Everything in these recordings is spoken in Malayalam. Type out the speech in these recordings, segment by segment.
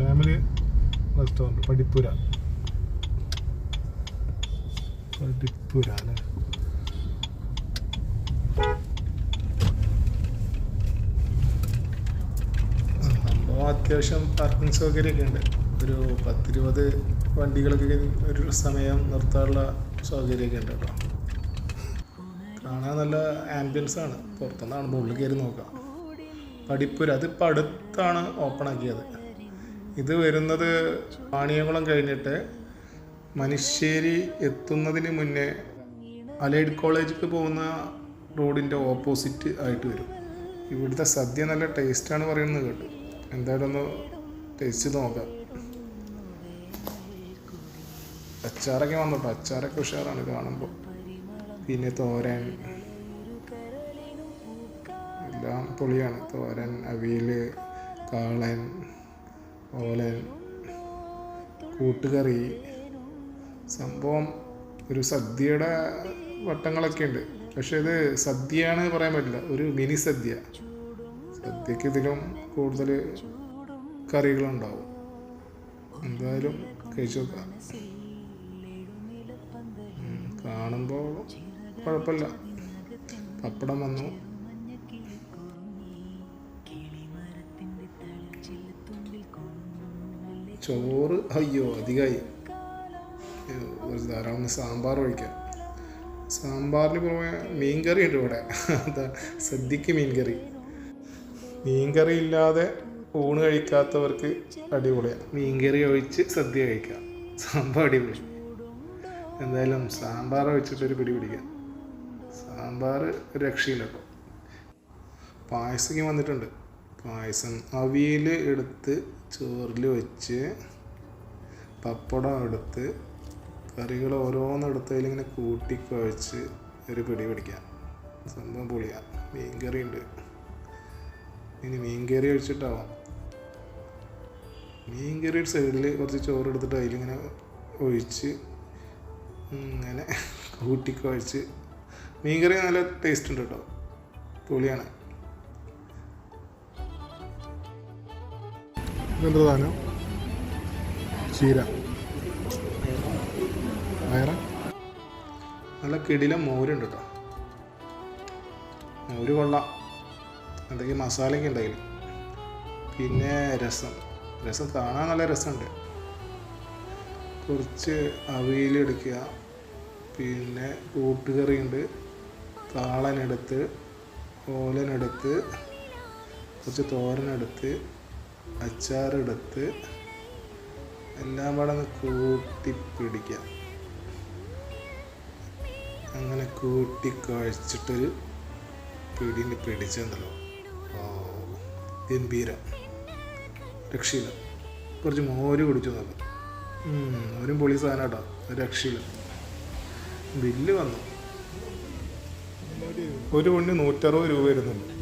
ഫാമിലി റെസ്റ്റോറന്റ് പഠിപ്പുര. പഠിപ്പുര അല്ലേ അത്യാവശ്യം പാർക്കിംഗ് സൗകര്യമൊക്കെ ഉണ്ട്. ഒരു പത്തിരുപത് വണ്ടികളൊക്കെ ഒരു സമയം നിർത്താനുള്ള സൗകര്യമൊക്കെ ഉണ്ട് കേട്ടോ. കാണാൻ നല്ല ആംബിയൻസ് ആണ്. പുറത്തുനിന്നാണ് ഉള്ളിൽ കയറി നോക്കാം. പഠിപ്പുര അതിപ്പോൾ അടുത്താണ് ഓപ്പൺ ആക്കിയത്. ഇത് വരുന്നത് പാണിയംകുളം കഴിഞ്ഞിട്ട് മനുശ്ശേരി എത്തുന്നതിന് മുന്നേ അലൈഡ് കോളേജിലേക്ക് പോകുന്ന റോഡിന്റെ ഓപ്പോസിറ്റ് ആയിട്ട് വരും. ഇവിടുത്തെ സദ്യ നല്ല ടേസ്റ്റാണ് പറയുന്നത് കേട്ടു. എന്തായാലും ഒന്ന് ടേസ്റ്റ് നോക്കാം. അച്ചാറൊക്കെ വന്നിട്ടോ? അച്ചാറൊക്കെ ഉഷാറാണ് കാണുമ്പോൾ പിന്നെ തോരൻ. എല്ലാം പൊളിയാണ്. തോരൻ അവിയൽ കാളൻ. ഓലൻ കൂട്ടുകറി. സംഭവം ഒരു സദ്യയുടെ വട്ടങ്ങളൊക്കെ ഉണ്ട്. പക്ഷെ ഇത് സദ്യയാണ് പറയാൻ പറ്റില്ല. ഒരു മിനി സദ്യ. സദ്യക്ക് ഇതിലും കൂടുതൽ കറികളുണ്ടാവും. എന്തായാലും കഴിച്ചു നോക്കാം. കാണുമ്പോൾ കുഴപ്പമില്ല. പപ്പടം വന്നു. ചോറ് അയ്യോ അധികമായി. ഒരു ധാരാളം സാമ്പാർ ഒഴിക്കാം സാമ്പാറിന് പുറമെ മീൻകറി ഉണ്ട് ഇവിടെ. അതാ സദ്യക്ക് മീൻ കറി മീൻ കറി ഇല്ലാതെ ഊണ് കഴിക്കാത്തവർക്ക് അടിപൊളിയാണ് മീൻകറി ഒഴിച്ച് സദ്യ കഴിക്കാം. സാമ്പാർ അടിപൊളി. എന്തായാലും സാമ്പാർ ഒഴിച്ചിട്ടൊരു പിടി പിടിക്കാം സാമ്പാർ രക്ഷയില്ല കേട്ടോ വന്നിട്ടുണ്ട്. പായസം. അവിയൽ എടുത്ത് ചോറിൽ വെച്ച് പപ്പടം എടുത്ത് കറികൾ ഓരോന്നെടുത്ത് അതിലിങ്ങനെ കൂട്ടി കുഴച്ച് ഒരു പിടി പിടിക്കാം. സംഭവം പൊളിയാണ് മീൻകറി ഉണ്ട് ഇനി മീൻ മീൻകറി ഒഴിച്ചിട്ടാവാം. മീൻകറി സൈഡിൽ കുറച്ച് ചോറ് എടുത്തിട്ട് അതിലിങ്ങനെ ഒഴിച്ച് ഇങ്ങനെ കൂട്ടി കുഴച്ച്. മീൻകറി നല്ല ടേസ്റ്റ് ഉണ്ട് കേട്ടോ. പൊളിയാണ്. സാധനം ചീര. വയറ നല്ല കിടില മോരുണ്ട് കേട്ടോ മോര് കൊള്ളാം. എന്തെങ്കിലും മസാലയൊക്കെ ഉണ്ടെങ്കിൽ. പിന്നെ രസം. രസം കാണാൻ നല്ല രസമുണ്ട്. കുറച്ച് അവിയലെടുക്കുക പിന്നെ കൂട്ടുകറിയുണ്ട് കാളനെടുത്ത് ഓലനെടുത്ത് കുറച്ച് തോരനെടുത്ത്. അച്ചാറെടുത്ത് എല്ലാം കൂടെ ഒന്ന് കൂട്ടി പിടിക്കാം അങ്ങനെ കൂട്ടി കുഴച്ചിട്ടൊരു പിടിന് പിടിച്ചെന്നല്ലോ ഓ ഗംഭീരം. രക്ഷയില്ല. കുറച്ച് മോര് കുടിച്ചു നോക്കാം. ഒരു പൊളി സാധനം കേട്ടോ. രക്ഷയില്ല. ബില്ല് വന്നു. ഒരു ഉണ്ണി നൂറ്ററുപത് രൂപ വരുന്നുണ്ട്.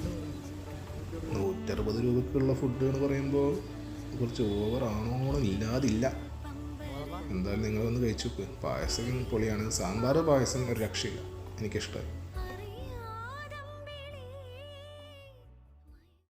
നൂറ്ററുപത് രൂപക്കുള്ള ഫുഡ് എന്ന് പറയുമ്പോൾ കുറച്ച് ഓവർ ഓവറാണോ ഇല്ലാതില്ല. എന്തായാലും നിങ്ങളൊന്ന് കഴിച്ചു നോക്ക്. പായസം പൊളിയാണ്. സാമ്പാർ പായസം ഒരു രക്ഷയില്ല. എനിക്കിഷ്ടമായി